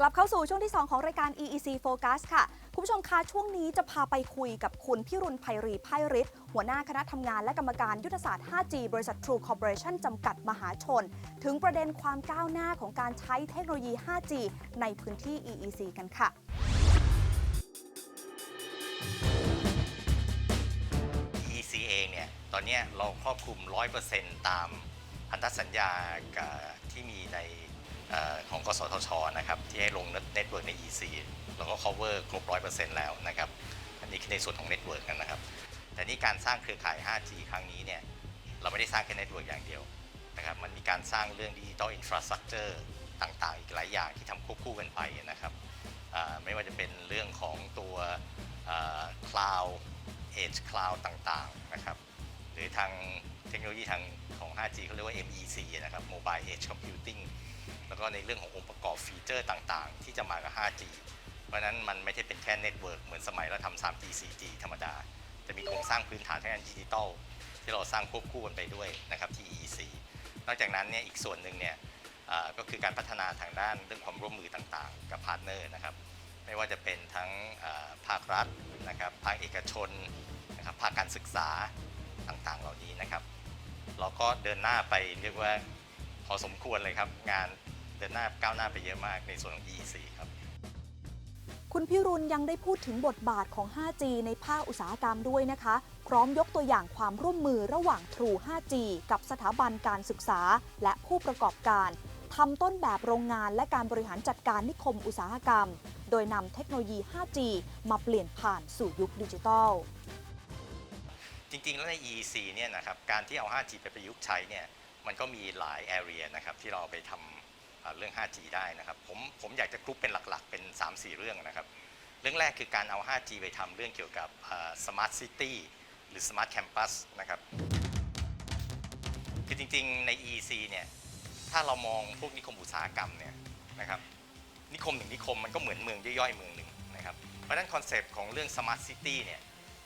กลับเข้าสู่ช่วงที่ 2 ของรายการ EEC Focus ค่ะ คุณผู้ชมคะช่วงนี้จะพาไปคุยกับคุณพิรุณไพรีไพริศหัวหน้าคณะทำงานและกรรมการยุทธศาสตร์ 5G บริษัท True Corporation จำกัดมหาชน ถึงประเด็นความก้าวหน้าของการใช้เทคโนโลยี 5G ในพื้นที่ EEC กันค่ะ EC เองเนี่ย ตอนนี้เราครอบคลุม 100%ตามพันธสัญญาที่มีใน ของกสทชนะครับที่ให้ลงเน็ตเวิร์กใน EC แล้วก็ cover ครบ 100%แล้วนะครับอันนี้คือในส่วนของเน็ตเวิร์กนะครับแต่นี่การสร้างเครือข่าย 5G ครั้งนี้เนี่ยเราไม่ได้สร้างแค่เน็ตเวิร์กอย่างเดียวนะครับมันมีการสร้างเรื่องดิจิตอลอินฟราสตรักเจอร์ต่างๆ อีกหลายอย่างที่ทำควบคู่กันไปนะครับไม่ว่าจะเป็นเรื่องของตัวคลาวด์ Edge Cloud ต่างๆนะครับหรือทางเทคโนโลยีทางของ 5G เขาเรียกว่า MEC นะครับ Mobile Edge Computing แล้วก็ในเรื่องขององค์ประกอบฟีเจอร์ต่างๆ ที่จะมากับ 5G เพราะฉะนั้นมันไม่ใช่เป็นแค่เน็ตเวิร์กเหมือนสมัยเราทำ 3G 4G ธรรมดา จะมีโครงสร้างพื้นฐานทางด้านดิจิตอลที่เราสร้างควบคู่กันไปด้วยนะครับที่ EEC นอกจากนั้นเนี่ยอีกส่วนหนึ่งเนี่ยก็คือการพัฒนาทางด้านเรื่องความร่วมมือต่างๆ กับพาร์ทเนอร์นะครับไม่ว่าจะเป็นทั้งภาครัฐนะครับภาคเอกชนนะครับภาคการศึกษาต่างๆ เหล่านี้นะครับ เราก็เดินหน้าไปเรียกว่าพอสมควรเลยครับงาน เดินหน้าก้าวหน้าไปเยอะมากในส่วนของ EEC ครับ คุณพิรุณยังได้พูดถึงบทบาทของ 5G ในภาคอุตสาหกรรมด้วยนะคะ พร้อมยกตัวอย่างความร่วมมือระหว่าง True 5G กับสถาบันการศึกษา และผู้ประกอบการทำต้นแบบโรงงานและการบริหารจัดการนิคมอุตสาหกรรม โดยนำเทคโนโลยี 5G มาเปลี่ยนผ่านสู่ยุคดิจิทัล จริงๆ แล้วใน EEC เนี่ยนะครับ การที่เอา 5G ไปประยุกต์ใช้เนี่ย มันก็มีหลาย area นะครับที่เราเอาไปทำอ่า เรื่อง 5G ได้นะครับผมผมอยากจะกรุ๊ปเป็นหลักๆ เป็น 3-4 เรื่องนะครับ เรื่องแรกคือการเอา 5G ไปทำเรื่องเกี่ยวกับ Smart City หรือ Smart Campus นะครับ คือจริงๆ ใน EEC เนี่ย ถ้าเรามองพวกนิคมอุตสาหกรรมเนี่ยนะครับ นิคมหนึ่งนิคมมันก็เหมือนเมืองย่อยๆ เมืองหนึ่งนะครับ เพราะฉะนั้นคอนเซปต์ของเรื่อง Smart City เนี่ย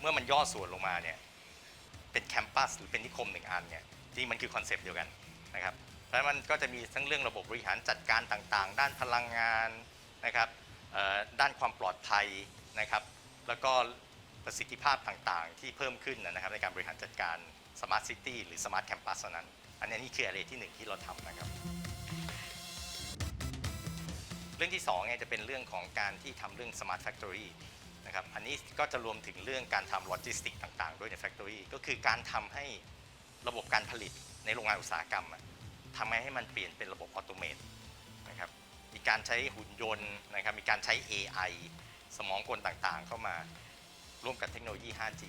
เมื่อมันย่อส่วนลงมาเนี่ย เป็นแคมปัสหรือเป็นนิคมหนึ่งอันเนี่ย จริงมันคือคอนเซปต์เดียวกันนะครับ เพราะมันก็จะมีทั้งเรื่องระบบบริหารจัดการต่างๆ ด้านพลังงานนะครับด้านความปลอดภัยนะครับ แล้วก็ประสิทธิภาพต่างๆ ที่เพิ่มขึ้นนะครับในการบริหารจัดการ Smart City หรือ Smart Campus เท่านั้น อันนี้นี่คืออะไรที่หนึ่งที่เราทำนะครับ เรื่องที่2เนี่ยจะเป็นเรื่องของการที่ทำเรื่อง Smart Factory นะครับ อันนี้ก็จะรวมถึงเรื่องการทำโลจิสติกต่างๆ ด้วยใน Factory ก็คือการทำให้ระบบการผลิตในโรงงานอุตสาหกรรมอะ ทำไงให้มันเปลี่ยนเป็นระบบออโตเมตนะครับมีการใช้หุ่นยนต์นะครับมีการใช้ AI สมองกลต่างๆ เข้ามาร่วมกับเทคโนโลยี 5G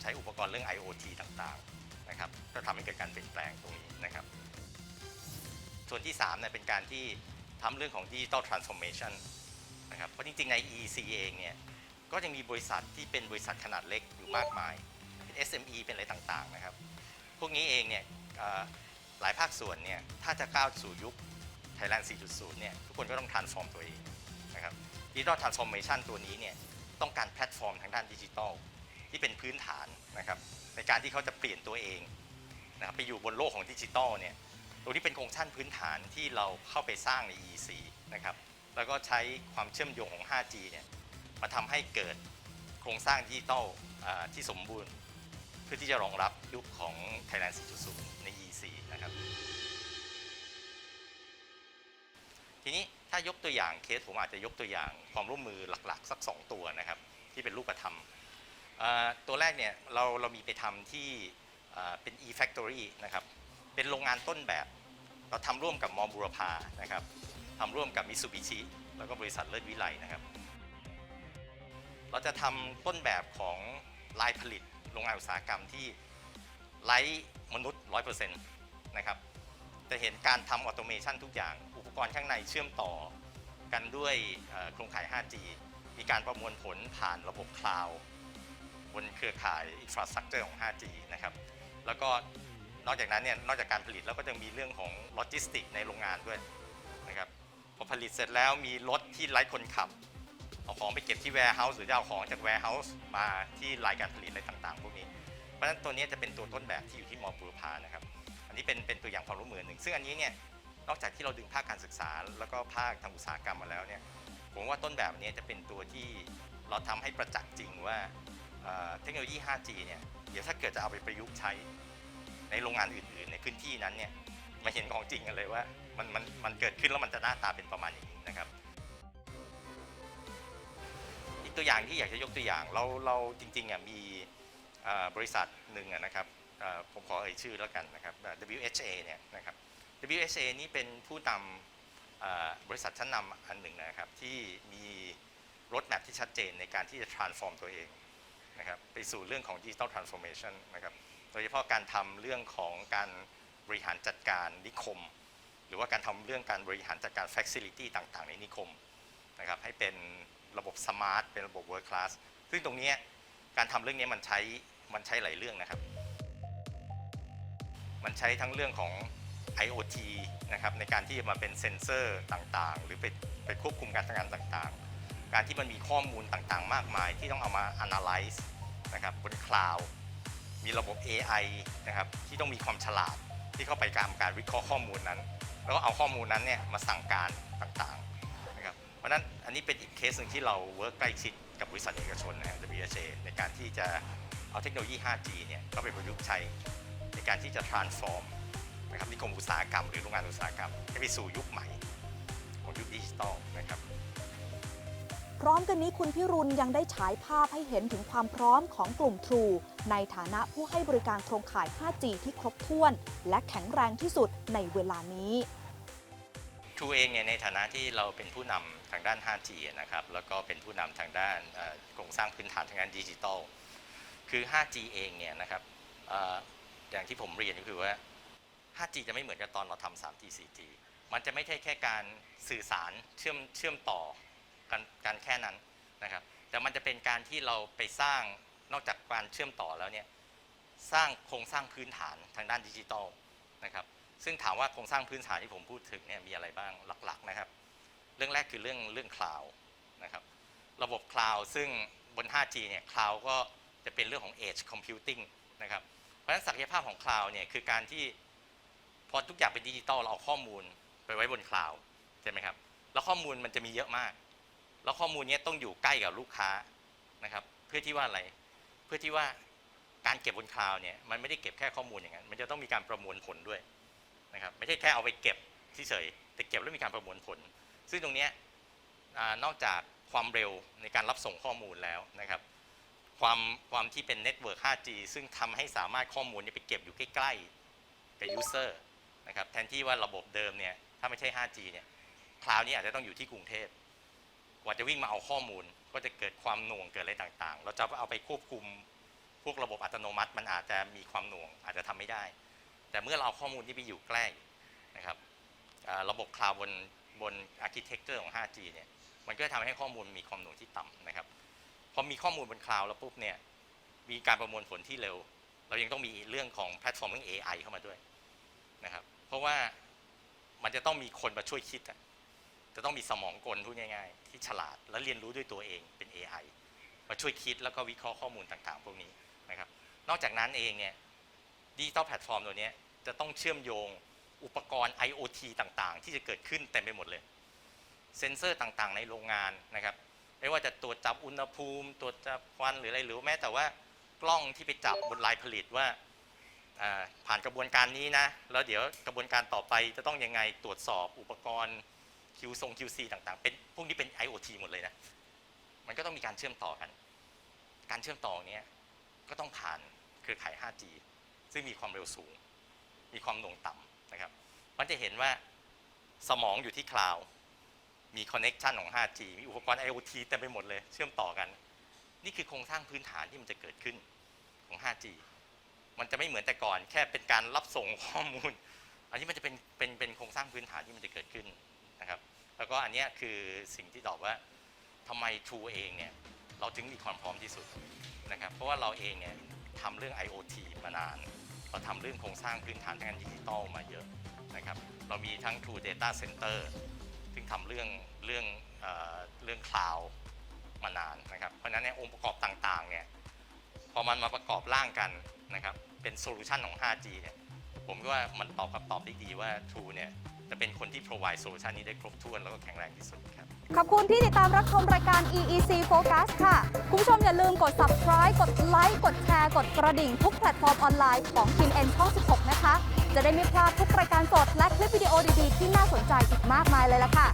ใช้อุปกรณ์เรื่อง IoT ต่างๆนะครับก็ทำให้เกิดการเปลี่ยนแปลงตรงนี้นะครับ ส่วนที่3เนี่ยเป็นการที่ทำเรื่องของ Digital Transformation นะครับเพราะจริงๆ ใน EC เองเนี่ยก็ยังมีบริษัทที่เป็นบริษัทขนาดเล็กอยู่มากมายเป็น SME เป็นอะไรต่างๆนะครับ พวกนี้เองเนี่ย หลายภาคส่วนเนี่ยถ้าจะก้าวสู่ยุค Thailand 4.0 เนี่ยทุกคนก็ต้อง transform ตัวเองนะครับ Digital Transformation ตัวนี้เนี่ยต้องการแพลตฟอร์มทางด้านดิจิทัลที่เป็นพื้นฐานนะครับในการที่เขาจะเปลี่ยนตัวเองนะครับไปอยู่บนโลกของดิจิทัลเนี่ยตัวนี้เป็นโครงสร้างพื้นฐานที่เราเข้าไปสร้างใน EC นะครับแล้วก็ใช้ความเชื่อมโยงของ 5G เนี่ยมาทำให้เกิดโครงสร้างดิจิทัลที่สมบูรณ์ เพื่อที่จะรองรับยุคของ Thailand 4.0 ใน EC นะครับ ทีนี้ถ้ายกตัวอย่างเคสผมอาจจะยกตัวอย่างความร่วมมือหลักๆ สัก 2 ตัวนะครับ ที่เป็นรูปธรรม ตัวแรกเนี่ยเราเรามีไปทำที่เป็น e-factory นะครับ เป็นโรงงานต้นแบบ เราทำร่วมกับมอบุรพานะครับทำร่วมกับมิ t ซูบิชิแล้วก็บริษัทเลิศวิไลนะครับ เราจะทำต้นแบบของลายผลิต โรงงานอุตสาหกรรมที่ไร้มนุษย์ 100%นะครับจะเห็นการทำออโตเมชันทุกอย่าง อุปกรณ์ข้างในเชื่อมต่อกันด้วยโครงข่าย 5G มีการประมวลผลผ่านระบบคลาวด์บนเครือข่ายอินฟราสตรักเจอร์ของ 5G นะครับ แล้วก็นอกจากนั้นเนี่ยนอกจากการผลิตแล้วก็จะมีเรื่องของโลจิสติกในโรงงานด้วยนะครับพอผลิตเสร็จแล้วมีรถที่ไร้คนขับ เอาของไปเก็บที่ warehouse หรือจะเอาของจาก warehouse มาที่รายการผลิตอะไรต่างๆ พวกนี้ เพราะฉะนั้นตัวนี้จะเป็นตัวต้นแบบที่อยู่ที่มอบูรพานะครับ อันนี้เป็นเป็นตัวอย่างความร่วมมือหนึ่ง ซึ่งอันนี้เนี่ยนอกจากที่เราดึงภาคการศึกษา แล้วก็ภาคทางอุตสาหกรรมมาแล้วเนี่ยผมว่าต้นแบบนี้จะเป็นตัวที่เราทำให้ประจักษ์จริงว่าเเทคโนโลยี 5G เนี่ยเดี๋ยวถ้าเกิดจะเอาไปประยุกต์ใช้ในโรงงานอื่นๆ ในพื้นที่นั้นเนี่ยมาเห็นของจริงกันเลยว่ามันมันมันเกิดขึ้นแล้วมันจะหน้าตาเป็นประมาณอย่างนี้นะครับ ตัวอย่างที่อยากจะยกตัวอย่าง เราเราจริงๆอะมีบริษัทหนึ่งนะครับผมขอเอ่ยชื่อแล้วกันนะครับ WHA เนี่ยนะครับ WHA นี่เป็นผู้นำบริษัทชั้นนำอันหนึ่งนะครับ ที่มีรถแมพที่ชัดเจนในการที่จะ transform ตัวเองนะครับไปสู่เรื่องของ digital transformation นะครับโดยเฉพาะการทำเรื่องของการบริหารจัดการนิคม หรือว่าการทำเรื่องการบริหารจัดการ facility ต่างๆ ในนิคมนะครับให้เป็น ระบบสมาร์ทเป็นระบบ world class ซึ่งตรงนี้การทำเรื่องนี้มันใช้มันใช้หลายเรื่องนะครับ มันใช้ทั้งเรื่องของ IoT นะครับในการที่จะมาเป็นเซ็นเซอร์ต่างๆ หรือไปไปควบคุมการทำงานต่างๆ การที่มันมีข้อมูลต่างๆ มากมายที่ต้องเอามา analyze นะครับบนคลาวด์มีระบบ AI นะครับที่ต้องมีความฉลาดที่เข้าไปการการวิเคราะห์ข้อมูลนั้น แล้วก็เอาข้อมูลนั้นเนี่ยมาสั่งการต่างๆ รับเพราะนั้นอันนี้เป็นอีกเคสหนึ่งที่เราเวิร์กใกล้ชิดกับบริษัทเอกชนนะฮะ WHA ในการที่จะเอาเทคโนโลยี 5G เนี่ยเข้าไปประยุกต์ใช้ในการที่จะ transform นะครับนิคมอุตสาหกรรมหรือโรงงานอุตสาหกรรมให้ไปสู่ยุคใหม่ของยุคดิจิทัลนะครับพร้อมกันนี้คุณพิรุณยังได้ฉายภาพให้เห็นถึงความพร้อมของกลุ่ม True ในฐานะผู้ให้บริการโครงข่าย 5G ที่ครบถ้วน และแข็งแรงที่สุดในเวลานี้ True เองเนี่ยในฐานะที่เราเป็นผู้นำทางด้าน 5G นะครับแล้วก็เป็นผู้นำทางด้านโครงสร้างพื้นฐานทางด้านดิจิทัลคือ 5G เองเนี่ยนะครับอออย่างที่ผมเรียนก็คือว่า 5G จะไม่เหมือนกับตอนเราทำ 3G 4G มันจะไม่ใช่แค่การสื่อสารเชื่อมเชื่อมต่อกันกันแค่นั้นนะครับแต่มันจะเป็นการที่เราไปสร้างนอกจากการเชื่อมต่อแล้วเนี่ยสร้างโครงสร้างพื้นฐานทางด้านดิจิทัลนะครับ ซึ่งถามว่าโครงสร้างพื้นฐานที่ผมพูดถึงเนี่ยมีอะไรบ้างหลักๆนะครับ เรื่องแรกคือเรื่องเรื่องคลาวนะครับระบบคลาวซึ่งบน 5G เนี่ยคลาวก็จะเป็นเรื่องของ Edge Computing นะครับเพราะฉะนั้นศักยภาพของคลาวเนี่ยคือการที่พอทุกอย่างเป็นดิจิตอลเราเอาข้อมูลไปไว้บนคลาวใช่ไหมครับแล้วข้อมูลมันจะมีเยอะมาก แล้วข้อมูลเนี้ยต้องอยู่ใกล้กับลูกค้านะครับเพื่อที่ว่าอะไรเพื่อที่ว่าการเก็บบนคลาวเนี่ยมันไม่ได้เก็บแค่ข้อมูลอย่างนั้นมันจะต้องมีการประมวลผลด้วย นะครับไม่ใช่แค่เอาไปเก็บเฉยๆแต่เก็บแล้วมีการประมวลผล ซึ่งตรงนี้นอกจากความเร็วในการรับส่งข้อมูลแล้วนะครับความความที่เป็นเน็ตเวิร์ก 5G ซึ่งทำให้สามารถข้อมูลนี้ไปเก็บอยู่ใกล้ๆกับยูเซอร์นะครับแทนที่ว่าระบบเดิมเนี่ยถ้าไม่ใช่ 5G เนี่ยคลาวนี้อาจจะต้องอยู่ที่กรุงเทพกว่าจะวิ่งมาเอาข้อมูล ก็จะเกิดความหน่วงเกิดอะไรต่างๆ เราจะเอาไปควบคุมพวกระบบอัตโนมัติ มันอาจจะมีความหน่วงอาจจะทำไม่ได้ แต่เมื่อเราเอาข้อมูลที่ไปอยู่ใกล้นะครับระบบคลาวบนบนอาร์เคเต็กเจอร์ของ 5G เนี่ยมันก็จะทำให้ข้อมูลมีความหน่วงที่ต่ำนะครับพอมีข้อมูลบนคลาวด์แล้วปุ๊บเนี่ยมีการประมวลผลที่เร็ว เรายังต้องมีเรื่องของแพลตฟอร์มเรื่อง AI เข้ามาด้วยนะครับเพราะว่ามันจะต้องมีคนมาช่วยคิดจะต้องมีสมองกลพูดง่าย ๆ ที่ฉลาดและเรียนรู้ด้วยตัวเองเป็น AI มาช่วยคิดแล้วก็วิเคราะห์ข้อมูลต่างๆ พวกนี้นะครับนอกจากนั้นเองเนี่ยดิจิตอลแพลตฟอร์มตัวเนี้ย จะต้องเชื่อมโยงอุปกรณ์ IoT ต่างๆ ที่จะเกิดขึ้นเต็มไปหมดเลย เซ็นเซอร์ต่างๆ ในโรงงานนะครับไม่ว่าจะตรวจจับอุณหภูมิ ตรวจจับควันหรืออะไรหรือแม้แต่ว่ากล้องที่ไปจับบนลายผลิตว่าผ่านกระบวนการนี้นะ แล้วเดี๋ยวกระบวนการต่อไปจะต้องยังไงตรวจสอบอุปกรณ์ Q ทรง QC ต่างๆ เป็นพวกนี้เป็น IoT หมดเลยนะ มันก็ต้องมีการเชื่อมต่อกัน การเชื่อมต่อเนี้ยก็ต้องผ่านเครือข่าย 5G ซึ่งมีความเร็วสูง มีความหน่วงต่ำนะครับมันจะเห็นว่าสมองอยู่ที่คลาวมีคอนเน็ชันของ 5G มีอุปกรณ์ IoT เต็มไปหมดเลย เชื่อมต่อกัน นี่คือโครงสร้างพื้นฐานที่มันจะเกิดขึ้นของ 5G มันจะไม่เหมือนแต่ก่อน แค่เป็นการรับส่งข้อมูล อันนี้มันจะเป็นเป็นเป็นโครงสร้างพื้นฐานที่มันจะเกิดขึ้นนะครับ แล้วก็อันนี้คือสิ่งที่ตอบว่าทำไม True เองเนี่ยเราถึงมีความพร้อมที่สุดนะครับ เพราะว่าเราเองเนี่ยทำเรื่อง IoT มานาน เราทำเรื่องโครงสร้างพื้นฐานทางด้านดิจิตอลมาเยอะนะครับ เรามีทั้ง True Data Center ซึ่งทำเรื่องเรื่องเอเรื่องคลาวมานานนะครับ เพราะฉะนั้นเนี่ยองค์ประกอบต่างๆเนี่ยพอมันมาประกอบร่างกันนะครับเป็นโซลูชันของ 5G เนี่ยผมก็ว่ามันตอบคำตอบได้ดีว่า True เนี่ย จะเป็นคนที่ provide solution นี้ได้ครบถ้วนแล้วก็แข็งแรงที่สุดครับ ขอบคุณที่ติดตามรับชมรายการ EEC Focus ค่ะ คุณผู้ชมอย่าลืมกด subscribe กดไลค์กดแชร์กดกระดิ่งทุกแพลตฟอร์มออนไลน์ของ KIN ช่อง 16 นะคะ จะได้ไม่พลาดทุกรายการสดและคลิปวิดีโอดีๆ ที่น่าสนใจอีกมากมายเลยล่ะค่ะ